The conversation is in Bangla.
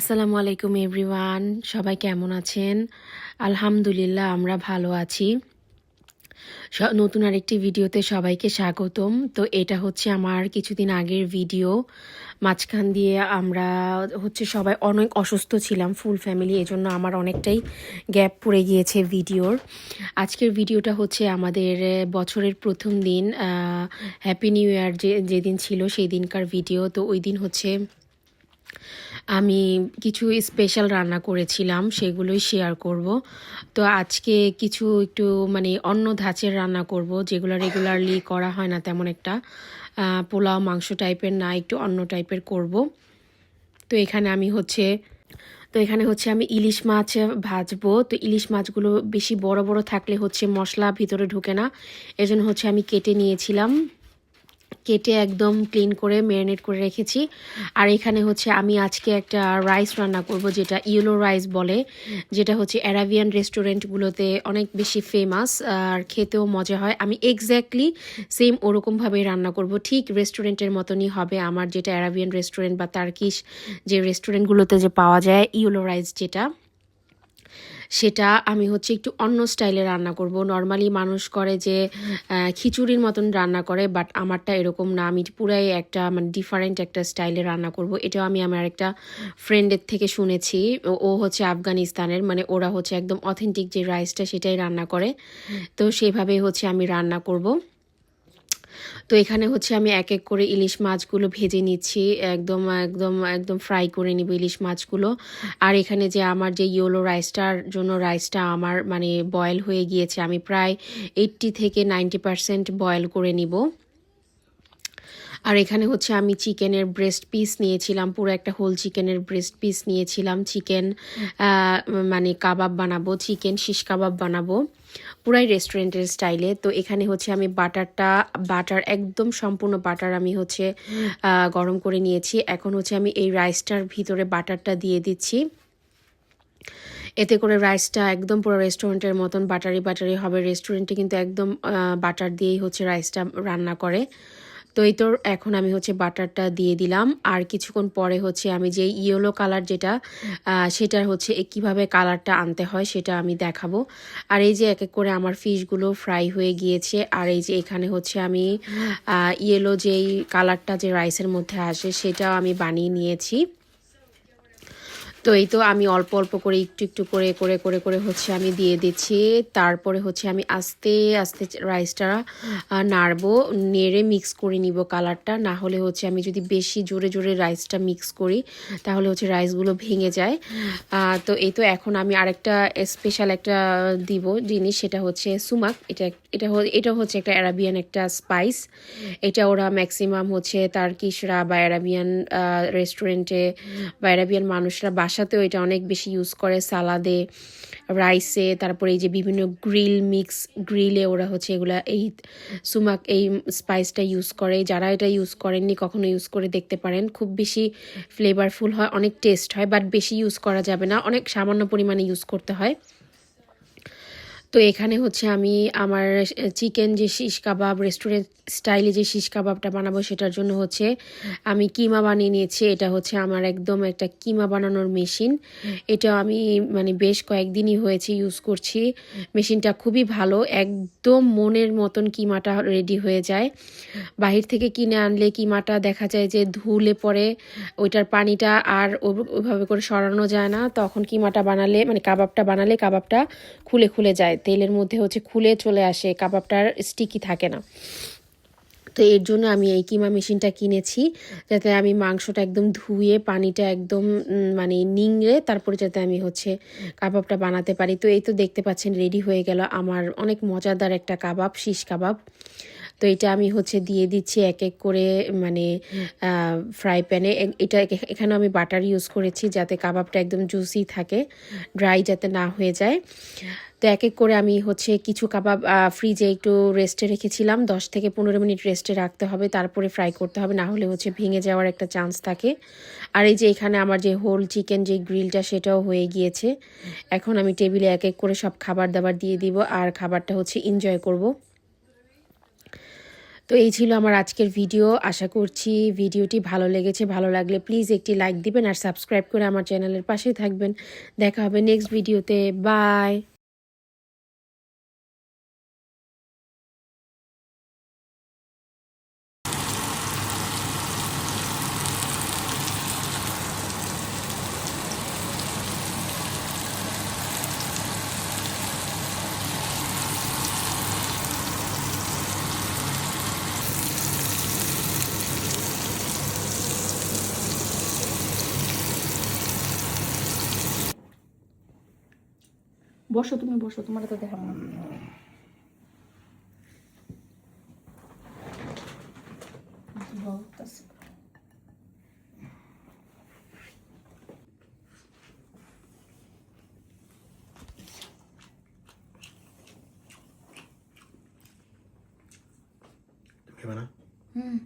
আসসালামু আলাইকুম, এভরিওয়ান। সবাই কেমন আছেন? আলহামদুলিল্লাহ, আমরা ভালো আছি। নতুন আরেকটি ভিডিওতে সবাইকে স্বাগতম। তো এটা হচ্ছে আমার কিছুদিন আগের ভিডিও। মাঝখান দিয়ে আমরা হচ্ছে সবাই অনেক অসুস্থ ছিলাম ফুল ফ্যামিলি এজন্য আমার অনেকটাই গ্যাপ পড়ে গিয়েছে ভিডিওর। আজকের ভিডিওটা হচ্ছে আমাদের বছরের প্রথম দিন হ্যাপি নিউ ইয়ার যে, যেদিন ছিল সেই দিনকার ভিডিও। তো ওই দিন হচ্ছে আমি কিছু স্পেশাল রান্না করেছিলাম, সেগুলোই শেয়ার করব। তো আজকে কিছু একটু মানে অন্য ধাঁচের রান্না করব, যেগুলো রেগুলারলি করা হয় না তেমন একটা। পোলাও, মাংস টাইপের না, একটু অন্য টাইপের করব। তো এখানে আমি হচ্ছে, তো এখানে হচ্ছে আমি ইলিশ মাছ ভাজবো। তো ইলিশ মাছগুলো বেশি বড় বড় থাকলে হচ্ছে মশলা ভিতরে ঢোকে না। এজন্য হচ্ছে আমি কেটে নিয়েছিলাম। কেটে একদম ক্লিন করে ম্যারিনেট করে রেখেছি। আর এখানে হচ্ছে আমি আজকে একটা রাইস রান্না করব, যেটা ইয়েলো রাইস বলে, যেটা হচ্ছে অ্যারাবিয়ান রেস্টুরেন্টগুলোতে অনেক বেশি ফেমাস আর খেতেও মজা হয়। আমি এক্স্যাক্টলি সেম ওরকমভাবেই রান্না করব। ঠিক রেস্টুরেন্টের মতনই হবে আমার যেটা অ্যারাবিয়ান রেস্টুরেন্ট বা তার্কিশ যে রেস্টুরেন্টগুলোতে যে পাওয়া যায়, ইয়েলো রাইস যেটা। সেটা আমি হচ্ছে একটু অন্য স্টাইলে রান্না করব। নর্মালি মানুষ করে যে খিচুড়ির মতন রান্না করে বাট আমারটা এরকম না। আমি পুরাই একটা মানে ডিফারেন্ট একটা স্টাইলে রান্না করব। এটাও আমি আমার একটা ফ্রেন্ডের থেকে শুনেছি। ও- হচ্ছে আফগানিস্তানের মানে ওরা হচ্ছে একদম অথেন্টিক যে রাইসটা সেটাই রান্না করে। তো সেভাবেই হচ্ছে আমি রান্না করব। তো এখানে হচ্ছে আমি এক এক করে ইলিশ মাছগুলো ভেজে নিচ্ছি, একদম একদম একদম ফ্রাই করে নিব ইলিশ মাছগুলো। আর এখানে যে আমার যে ইয়েলো রাইসটার জন্য রাইসটা আমার মানে বয়েল হয়ে গিয়েছে, আমি প্রায় এইট্টি থেকে নাইনটি পারসেন্ট বয়েল করে নিব। আর এখানে হচ্ছে আমি চিকেনের ব্রেস্ট পিস নিয়েছিলাম, পুরো একটা হোল চিকেনের ব্রেস্ট পিস নিয়েছিলাম, চিকেন মানে কাবাব বানাবো, চিকেন শিশ কাবাব বানাবো, পুরাই রেস্টুরেন্টের স্টাইলে তো এখানে হচ্ছে আমি বাটারটা, বাটার একদম সম্পূর্ণ বাটার আমি হচ্ছে গরম করে নিয়েছি। এখন হচ্ছে আমি এই রাইসটার ভিতরে বাটারটা দিয়ে দিচ্ছি। এতে করে রাইসটা একদম পুরো রেস্টুরেন্টের মতন বাটারি বাটারি হবে। রেস্টুরেন্টে কিন্তু একদম বাটার দিয়েই হচ্ছে রাইসটা রান্না করে। তো এই তোর এখন আমি হচ্ছে বাটারটা দিয়ে দিলাম। আর কিছুক্ষণ পরে হচ্ছে আমি যে ইয়েলো কালার যেটা সেটার হচ্ছে কীভাবে কালারটা আনতে হয় সেটা আমি দেখাবো। আর এই যে এক এক করে আমার ফিশগুলো ফ্রাই হয়ে গিয়েছে, আর এই যে এখানে হচ্ছে আমি ইয়েলো যেই কালারটা যে রাইসের মধ্যে আসে সেটাও আমি বানিয়ে নিয়েছি। তো এই তো আমি অল্প অল্প করে একটু একটু করে করে করে করে হচ্ছে আমি দিয়ে দিচ্ছি। তারপরে হচ্ছে আমি আস্তে আস্তে রাইসটা নাড়বো, নেড়ে মিক্স করে নিব কালারটা না হলে হচ্ছে আমি যদি বেশি জোরে জোরে রাইসটা মিক্স করি, তাহলে হচ্ছে রাইসগুলো ভেঙে যায়। তো এই তো এখন আমি আরেকটা স্পেশাল একটা দিব জিনিস, সেটা হচ্ছে সুমাক। এটা এটা এটা হচ্ছে একটা অ্যারাবিয়ান একটা স্পাইস এটা ওরা ম্যাক্সিমাম হচ্ছে তার্কিশরা বা অ্যারাবিয়ান রেস্টুরেন্টে বা অ্যারাবিয়ান মানুষরা বাসাতেও এটা অনেক বেশি ইউজ করে সালাদে রাইসে তারপরে এই যে বিভিন্ন গ্রিল মিক্স গ্রিলে ওরা হচ্ছে এগুলা এই সুমাক, এই স্পাইসটা ইউজ করে। যারা এটা ইউজ করেননি কখনো ইউজ করে দেখতে পারেন। খুব বেশি ফ্লেভারফুল হয়, অনেক টেস্ট হয় বাট বেশি ইউজ করা যাবে না। অনেক সামান্য পরিমাণে ইউজ করতে হয়। তো এখানে হচ্ছে আমি আমার চিকেন যে শিশ কাবাব রেস্টুরেন্ট স্টাইলে যে শিশ কাবাবটা বানাবো সেটার জন্য হচ্ছে আমি কিমা বানিয়ে নিয়েছি। এটা হচ্ছে আমার একদম একটা কিমা বানানোর মেশিন। এটা আমি মানে বেশ কয়েকদিনই হয়েছে ইউজ করছি। মেশিনটা খুবই ভালো, একদম মনের মতন কিমাটা রেডি হয়ে যায়। বাহির থেকে কিনে আনলে কিমাটা দেখা যায় যে ধুলে পরে ওইটার পানিটা আর ওইভাবে করে সরানো যায় না। তখন কিমাটা বানালে মানে কাবাবটা বানালে কাবাবটা খুলে খুলে যায়। তেলের মধ্যে হচ্ছে খুলে চলে আসে, কাবাবটার স্টিকি থাকে না। তো এর জন্য আমি এই কিমা মেশিনটা কিনেছি, যাতে আমি মাংসটা একদম ধুয়ে, পানিটা একদম মানে নিংড়ে তারপরে যাতে আমি হচ্ছে কাবাবটা বানাতে পারি। তো এই তো দেখতে পাচ্ছেন রেডি হয়ে গেল আমার অনেক মজাদার একটা কাবাব শিশ কাবাব। তো এটা আমি হচ্ছে দিয়ে দিচ্ছি এক এক করে মানে ফ্রাই প্যানে এটা এখ- এখানে আমি বাটার ইউজ করেছি যাতে কাবাবটা একদম জুসি থাকে ড্রাই যাতে না হয়ে যায়। তো এক এক করে আমি হচ্ছে কিছু কাবাব ফ্রিজে একটু রেস্টে রেখেছিলাম। দশ থেকে পনেরো মিনিট রেস্টে রাখতে হবে, তারপরে ফ্রাই করতে হবে। না হলে হচ্ছে ভেঙে যাওয়ার একটা চান্স থাকে। আর এই যে এখানে আমার যে হোল চিকেন যে গ্রিলটা সেটাও হয়ে গিয়েছে। এখন আমি টেবিলে এক এক করে সব খাবার দাবার দিয়ে দিব আর খাবারটা হচ্ছে এনজয় করব। তো এই ছিল আমার আজকের ভিডিও আশা করছি ভিডিওটি ভালো লেগেছে। ভালো লাগলে প্লিজ একটি লাইক দিবেন আর সাবস্ক্রাইব করে আমার চ্যানেলের পাশে থাকবেন। দেখা হবে নেক্সট ভিডিওতে বাই বসো তুমি বসো তোমার তো দেখাবো না? হুম।